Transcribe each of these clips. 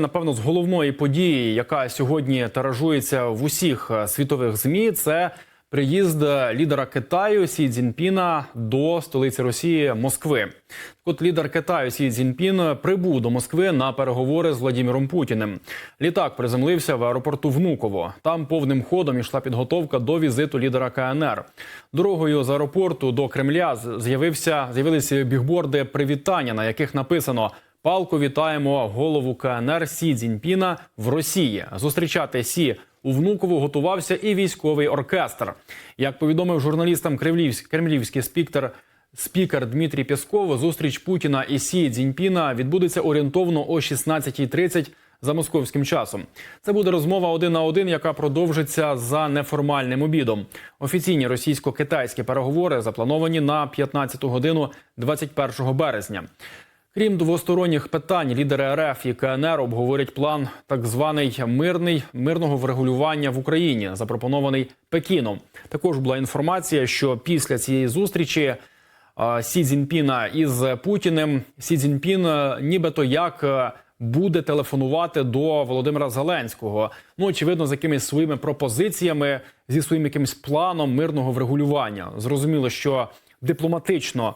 Напевно, з головної події, яка сьогодні тиражується в усіх е, світових змі, це приїзд лідера Китаю Сі Цзіньпіна до столиці Росії Москви. От лідер Китаю Сі Цзіньпін прибув до Москви на переговори з Владіміром Путіним. Літак приземлився в аеропорту Внуково. Там повним ходом ішла підготовка до візиту лідера КНР. Дорогою з аеропорту до Кремля з'явився з'явилися бігборди привітання, на яких написано. Палко вітаємо голову КНР Сі Цзіньпіна в Росії. Зустрічати Сі у Внуково готувався і військовий оркестр. Як повідомив журналістам кремлівський, кремлівський спікер, спікер Дмитрій Пєсков, зустріч Путіна і Сі Цзіньпіна відбудеться орієнтовно о 16.30 за московським часом. Це буде розмова один на один, яка продовжиться за неформальним обідом. Офіційні російсько-китайські переговори заплановані на 15 годину 21 березня. Крім двосторонніх питань, лідери РФ і КНР обговорять план так званий мирний мирного врегулювання в Україні, запропонований Пекіном. Також була інформація, що після цієї зустрічі е, Сі Цзіньпіна із Путіним Сі Цзіньпін е, нібито як е, буде телефонувати до Володимира Зеленського. Ну очевидно, з якимись своїми пропозиціями, зі своїм якимось планом мирного врегулювання. Зрозуміло, що дипломатично.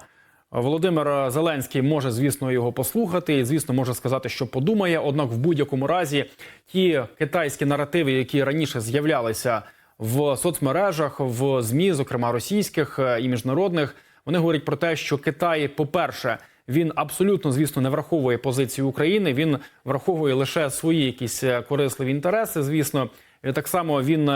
Володимир Зеленський може, звісно, його послухати і, звісно, може сказати, що подумає. Однак, в будь-якому разі, ті китайські наративи, які раніше з'являлися в соцмережах, в змі, зокрема російських е, і міжнародних, вони говорять про те, що Китай, по-перше, він абсолютно, звісно, не враховує позицію України. Він враховує лише свої якісь е, корисливі інтереси. Звісно, так само він.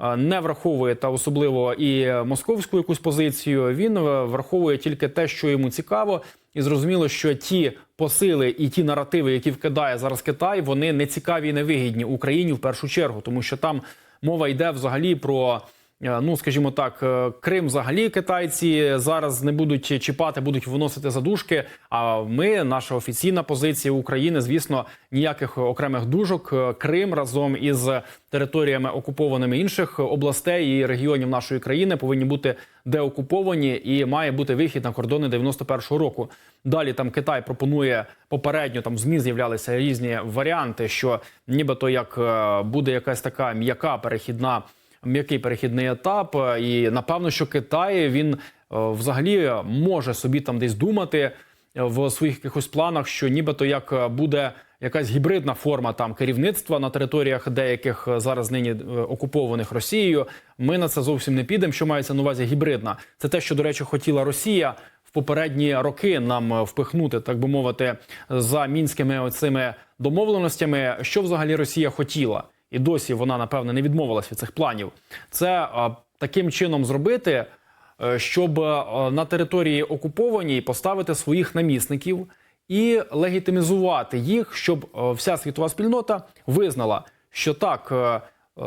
Е, не враховує та особливо і московську якусь позицію. Він враховує тільки те, що йому цікаво, і зрозуміло, що ті посили і ті наративи, які вкидає зараз Китай, вони не цікаві і невигідні Україні в першу чергу, тому що там мова йде взагалі про. Е, Ну, скажімо так, е, Крим взагалі китайці зараз не будуть чіпати, будуть виносити задушки. А ми, наша офіційна позиція України, звісно, ніяких окремих дужок. Е, Крим разом із територіями окупованими інших областей і регіонів нашої країни повинні бути деокуповані і має бути вихід на кордони 91-го року. Далі там Китай пропонує попередньо там в змі з'являлися різні варіанти, що нібито як буде якась така м'яка перехідна м'який перехідний етап. І напевно, що Китай він е, взагалі може собі там десь думати в своїх якихось планах, що нібито як буде якась гібридна форма там керівництва на територіях деяких зараз нині е, окупованих Росією. Ми на це зовсім не підемо. Що мається на увазі гібридна? Це те, що до речі, хотіла Росія. В попередні роки нам впихнути, так би мовити, за мінськими оцими домовленостями, що взагалі Росія хотіла, і досі вона напевне не відмовилась від цих планів. Це таким чином зробити, е, щоб е, на території окупованій поставити своїх намісників і легітимізувати їх, щоб е, вся світова спільнота визнала, що так. е,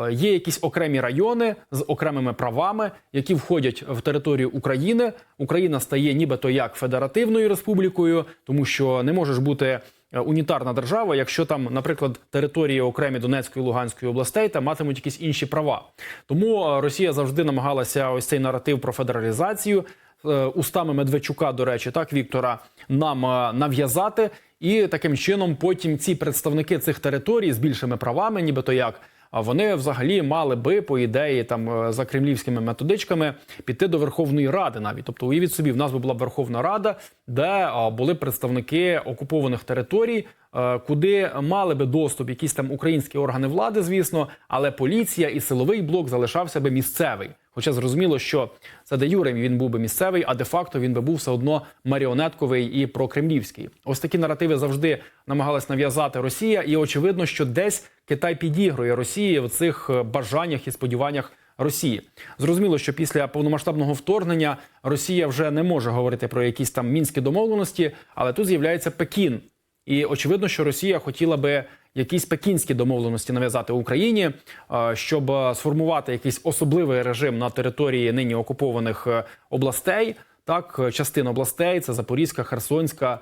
е, Є якісь окремі райони з окремими правами, які входять в територію України. Україна стає нібито як федеративною республікою, тому що не може ж бути е, унітарна держава, якщо там, наприклад, території окремі Донецької і Луганської областей та матимуть якісь інші права. Тому е, Росія завжди намагалася ось цей наратив про федералізацію е, устами Медведчука, до речі, так Віктора, нам е, нав'язати, і таким чином потім ці представники цих територій з більшими правами, нібито як. Вони взагалі мали би по ідеї там е, за кремлівськими методичками піти до Верховної Ради, навіть тобто, уявіть собі, в нас би була Верховна Рада, де були представники окупованих територій, е, куди мали би доступ якісь там українські органи влади, звісно, але поліція і силовий блок залишався би місцевий. Хоча зрозуміло, що це де юре він був би місцевий, а де факто він би був все одно маріонетковий і прокремлівський. Ось такі наративи завжди намагалась нав'язати Росія, і очевидно, що десь Китай підігрує Росії в цих е, бажаннях і сподіваннях Росії. Зрозуміло, що після повномасштабного вторгнення Росія вже не може говорити про якісь там мінські домовленості, але тут з'являється Пекін. І очевидно, що Росія хотіла би якісь пекінські домовленості нав'язати Україні, е, щоб е, сформувати якийсь особливий режим на території нині окупованих е, областей. Так, е, частин областей це Запорізька, Херсонська,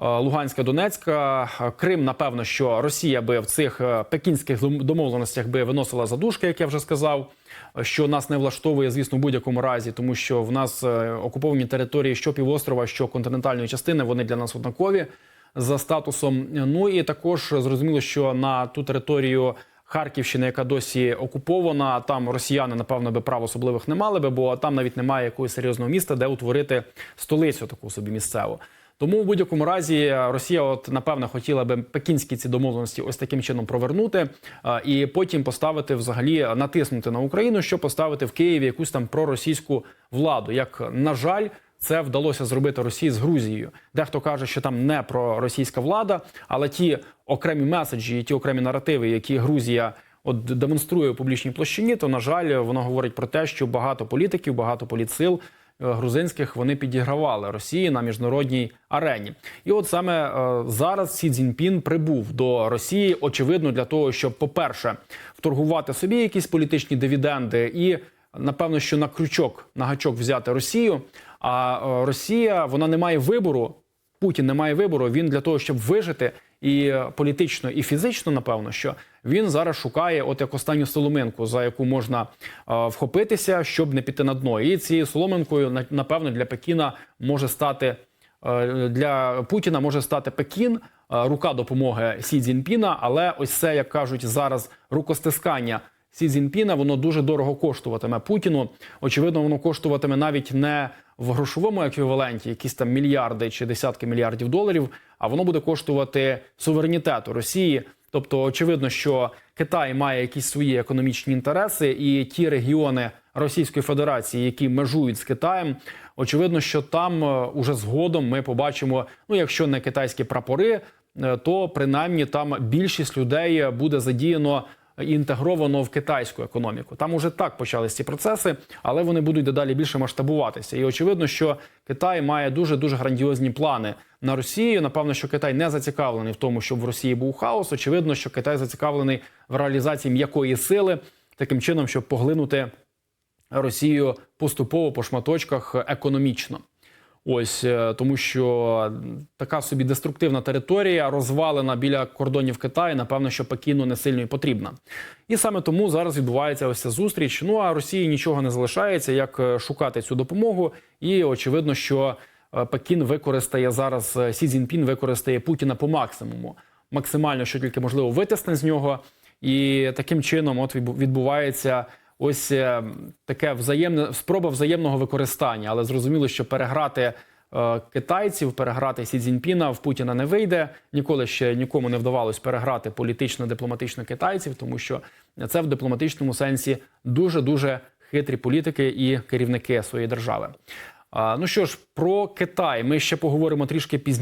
Луганська, Донецька, Крим. Напевно, що Росія би в цих пекінських домовленостях би виносила задушки, як я вже сказав. Що нас не влаштовує, звісно, в будь-якому разі, тому що в нас окуповані території що півострова, що континентальної частини, вони для нас однакові. За статусом. Ну і також зрозуміло, що на ту територію. Харківщини, яка досі окупована, там росіяни, напевно, би прав особливих не мали би, бо там навіть немає якогось серйозного міста, де утворити столицю таку собі місцеву. Тому в будь-якому разі Росія, от напевно, хотіла би пекінські ці домовленості ось таким чином провернути і потім поставити взагалі натиснути на Україну, щоб поставити в Києві якусь там проросійську владу. Як на жаль. Це вдалося зробити Росії з Грузією. Дехто каже, що там не проросійська влада, але ті окремі меседжі, ті окремі наративи, які Грузія от демонструє у публічній площині, то на жаль, воно говорить про те, що багато політиків, багато політсил е, грузинських вони підігравали Росії на міжнародній арені. І от саме е, зараз Сі Цзіньпін прибув до Росії, очевидно, для того, щоб, по-перше, вторгувати собі якісь політичні дивіденди і. Напевно, що на крючок, на гачок взяти Росію. А е, Росія вона не має вибору. Путін не має вибору. Він для того, щоб вижити і е, політично, і фізично, напевно, що він зараз шукає, от як останню соломинку, за яку можна е, вхопитися, щоб не піти на дно. І цією соломинкою, на- напевно, для Пекіна може стати для Путіна може стати Пекін, рука допомоги Сі Цзіньпіна, але ось це, як кажуть зараз, рукостискання. Сі Цзіньпіна, воно дуже дорого коштуватиме Путіну. Очевидно, воно коштуватиме навіть не в грошовому еквіваленті, якісь там мільярди чи десятки мільярдів доларів, а воно буде коштувати суверенітету Росії. Тобто, очевидно, що Китай має якісь свої економічні інтереси, і ті регіони Російської Федерації, які межують з Китаєм, очевидно, що там е, уже згодом ми побачимо, ну якщо не китайські прапори, е, то принаймні там більшість людей буде задіяно інтегровано в китайську економіку. Там уже так почались ці процеси, але вони будуть дедалі більше масштабуватися. І очевидно, що Китай має дуже дуже грандіозні плани на Росію. Напевно, що Китай не зацікавлений в тому, щоб в Росії був хаос. Очевидно, що Китай зацікавлений в реалізації м'якої сили таким чином, щоб поглинути Росію поступово по шматочках економічно. Ось е, тому, що така собі деструктивна територія розвалена біля кордонів Китаю. Напевно, що Пекіну не сильно і потрібна. І саме тому зараз відбувається ось ця зустріч. Ну а Росії нічого не залишається, як е, шукати цю допомогу. І очевидно, що е, Пекін використає зараз Сі Цзіньпін використає Путіна по максимуму, максимально, що тільки можливо, витисне з нього. І таким чином, от відбу- відбувається ось е, таке взаємне спроба взаємного використання, але зрозуміло, що переграти. е, Китайців переграти Сі Цзіньпіна в Путіна не вийде. Ніколи ще нікому не вдавалось переграти політично-дипломатично китайців, тому що це в дипломатичному сенсі дуже дуже хитрі політики і керівники своєї держави. Ну що ж, про Китай ми ще поговоримо трішки пізніше.